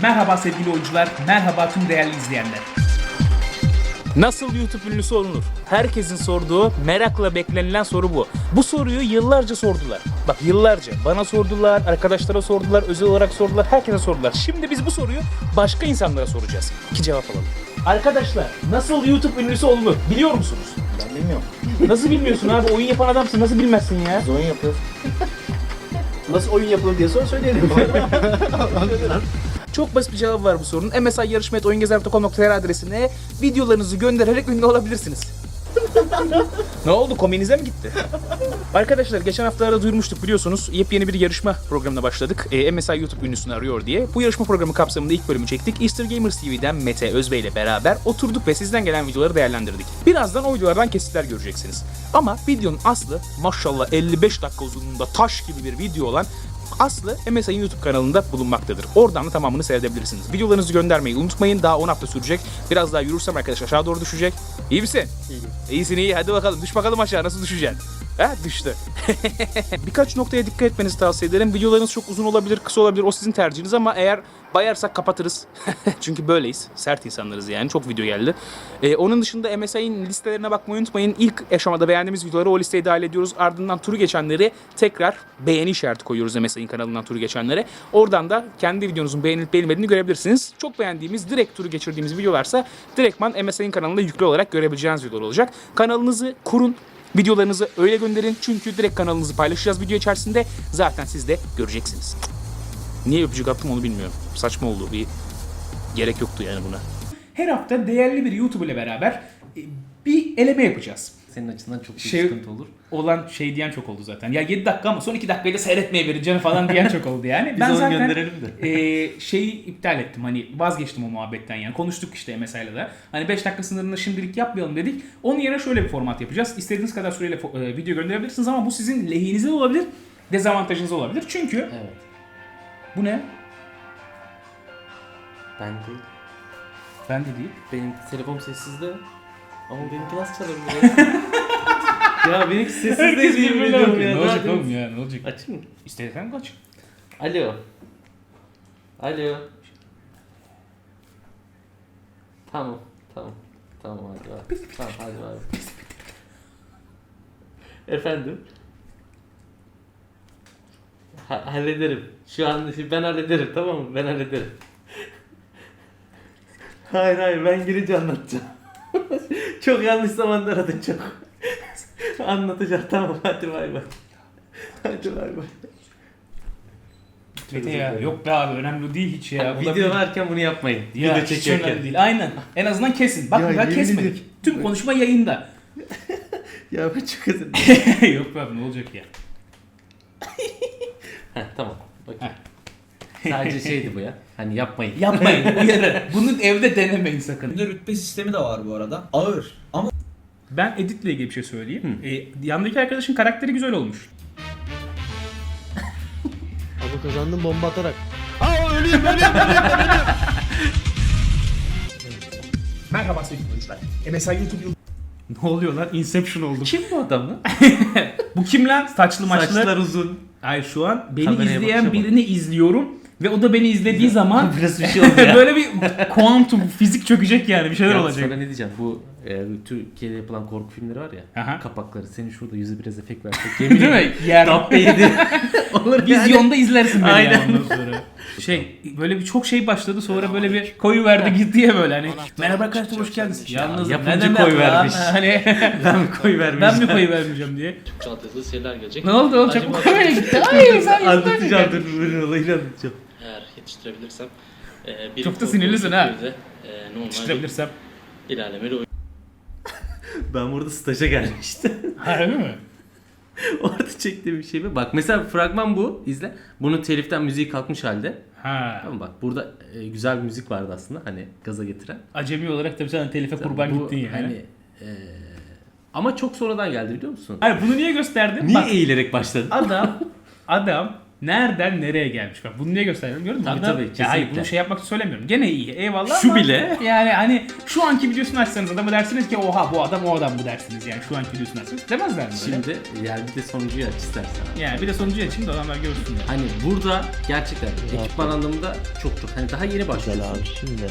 Merhaba sevgili oyuncular, merhaba tüm değerli izleyenler. Nasıl YouTube ünlüsü olunur? Herkesin sorduğu, merakla beklenilen soru bu. Bu soruyu yıllarca sordular. Bak yıllarca. Bana sordular, arkadaşlara sordular, özel olarak sordular, herkese sordular. Şimdi biz bu soruyu başka insanlara soracağız. İki cevap alalım. Arkadaşlar, nasıl YouTube ünlüsü olunur? Biliyor musunuz? Ben bilmiyorum. Nasıl bilmiyorsun abi? Oyun yapan adamsın. Nasıl bilmezsin ya? Biz oyun yapıyoruz. Nasıl oyun yapılır diye sonra söyleyelim. Çok basit bir cevabı var bu sorunun. MSI yarışma.oyungezer.com.tr adresine videolarınızı göndererek ünlü olabilirsiniz. Ne oldu? Komiğinize mi gitti? Arkadaşlar geçen haftalarda duyurmuştuk biliyorsunuz. Yepyeni bir yarışma programına başladık. E, MSI YouTube ünlüsünü arıyor diye. Bu yarışma programı kapsamında ilk bölümü çektik. Easter Gamers TV'den Mete Özbey ile beraber oturduk ve sizden gelen videoları değerlendirdik. Birazdan o videolardan kesitler göreceksiniz. Ama videonun aslı maşallah 55 dakika uzunluğunda taş gibi bir video olan Aslı MSI'nin YouTube kanalında bulunmaktadır. Oradan da tamamını seyredebilirsiniz. Videolarınızı göndermeyi unutmayın. Daha 10 hafta sürecek. Biraz daha yürürsem arkadaş aşağı doğru düşecek. İyi misin? İyi. İyisin iyi. Hadi bakalım. Düş bakalım aşağı. Nasıl düşeceksin? Ha düştü. Birkaç noktaya dikkat etmenizi tavsiye ederim. Videolarınız çok uzun olabilir, kısa olabilir. O sizin tercihiniz ama eğer bayarsak kapatırız. Çünkü böyleyiz. Sert insanlarız yani. Çok video geldi. Ee, onun dışında MSI'nin listelerine bakmayı unutmayın. İlk aşamada beğendiğimiz videoları o listeye dahil ediyoruz. Ardından turu geçenleri tekrar beğeni işareti koyuyoruz MSI'nin kanalından turu geçenlere. Oradan da kendi videonuzun beğenilip beğenilmediğini görebilirsiniz. Çok beğendiğimiz, direkt turu geçirdiğimiz videolarsa direktman MSI'nin kanalında yüklü olarak görebileceğiniz videolar olacak. Kanalınızı kurun. Videolarınızı öyle gönderin çünkü direkt kanalınızı paylaşacağız video içerisinde. Zaten siz de göreceksiniz. Niye öpücük attım onu bilmiyorum. Saçma oldu. Bir gerek yoktu yani buna. Her hafta değerli bir YouTube ile beraber e, bir eleme yapacağız. Senin açısından çok büyük Şey- sıkıntı olur. Olan şey diyen çok oldu zaten. Ya 7 dakika ama son 2 dakikayı da seyretmeye vereceğim falan diyen çok oldu yani. Biz onu gönderelim de. e, şeyi iptal ettim hani vazgeçtim o muhabbetten yani. Konuştuk işte MSI'yle de. Hani 5 dakika sınırını şimdilik yapmayalım dedik. Onun yerine şöyle bir format yapacağız. İstediğiniz kadar süreyle e, video gönderebilirsiniz ama bu sizin lehinize de olabilir, dezavantajınız olabilir. Çünkü Evet. bu ne? Ben değil. Ben de değil. Benim telefon sessizde. Ama benimki nasıl çalabilir ya? benimki sessizde Herkes yemin birbirine ediyorum bakıyor. ya. Ne olacak Zaten- oğlum ya ne olacak? Açayım mı? İstediğin kaç. Alo. Alo. Tamam. Tamam. Tamam hadi var. Tamam hadi var. Efendim? Ha- hallederim. Şu an ben hallederim tamam mı? Ben hallederim. hayır hayır ben girince anlatacağım. çok yanlış zamanda aradın çok. Anlatacağım tamam hadi bay bay. Hadi bay bay. Mete ya yok be abi önemli değil hiç ya. Video Olabilir. varken bunu yapmayın. Ya Video hiç önemli değil. Aynen. En azından kesin. Bak Ya, daha yemin kesmedik. ederim. Tüm konuşma yayında. Ya ben çok özür dilerim. yok be abi ne olacak ya. Heh, tamam. Bakayım. Sadece şeydi bu ya. Hani yapmayın. Yapmayın uyarı. Bunu evde denemeyin sakın. Rütbe sistemi de var bu arada. Ağır. Ama Ben editle ilgili bir şey söyleyeyim. Ee, yandaki arkadaşın karakteri güzel olmuş. Abi kazandım bomba atarak. Merhaba sevgili oyuncular. MSI YouTube Ne oluyor lan? Inception oldum. Kim bu adam lan? Bu kim lan? Saçlı maçlı. Saçlar uzun. Hayır şu an beni Kameraya izleyen bakışa bak. birini izliyorum. Ve o da beni izlediği zaman Biraz bir şey oldu ya. böyle bir kuantum fizik çökecek yani bir şeyler Ya olacak. Sana ne diyeceğim? Bu e, Türkiye'de yapılan korku filmleri var ya. Aha. Kapakları. Senin şurada yüzü biraz efekt versek. Yemin Değil mi? Yer. Dabbe yedi. Olur yani. Vizyonda izlersin beni Aynen. yani ondan sonra. Şey böyle bir çok şey başladı sonra böyle bir koyu verdi gitti ya böyle hani merhaba arkadaşlar hoş geldiniz. Yalnız yapımcı ne demek koy lan? vermiş. Hani ben mi koy vermiş? ben mi koyu vermeyeceğim diye. çantalı şeyler gelecek. Ne oldu oğlum çok Acaba koyu gitti. Ay sen Anlatacağım dur dur olayını anlatacağım. Eğer yetiştirebilirsem e, bir Çok da sinirlisin ha. e, normal Yetiştirebilirsem. ilerlemeli oyun. Ben burada staja gelmiştim. Harbi mi? Orada çektiğim bir şey mi? Bak mesela fragman bu. izle. Bunun teliften müziği kalkmış halde. Ha. Tamam bak burada e, güzel bir müzik vardı aslında hani gaza getiren. Acemi olarak tabii sen telife kurban Bu gittin yani. Hani, e, ama çok sonradan geldi biliyor musun? Hayır bunu niye gösterdim? Niye Bak eğilerek başladın? adam adam Nereden nereye gelmiş bak bunu niye gösteriyorum gördün mü? Tabii, Adam- tabii, Ya hayır bunu şey yapmak için söylemiyorum. Gene iyi eyvallah Şu ama bile- Yani hani şu anki videosunu açsanız adamı dersiniz ki oha bu adam o adam bu dersiniz yani şu anki videosunu açsanız. Demezler mi böyle? Şimdi yani bir de sonuncuyu aç istersen. Yani bir de sonucu açayım da adamlar görsün yani. Hani burada gerçekten ekipman anlamında çok çok hani daha yeni Güzel başlıyorsun. abi şimdi.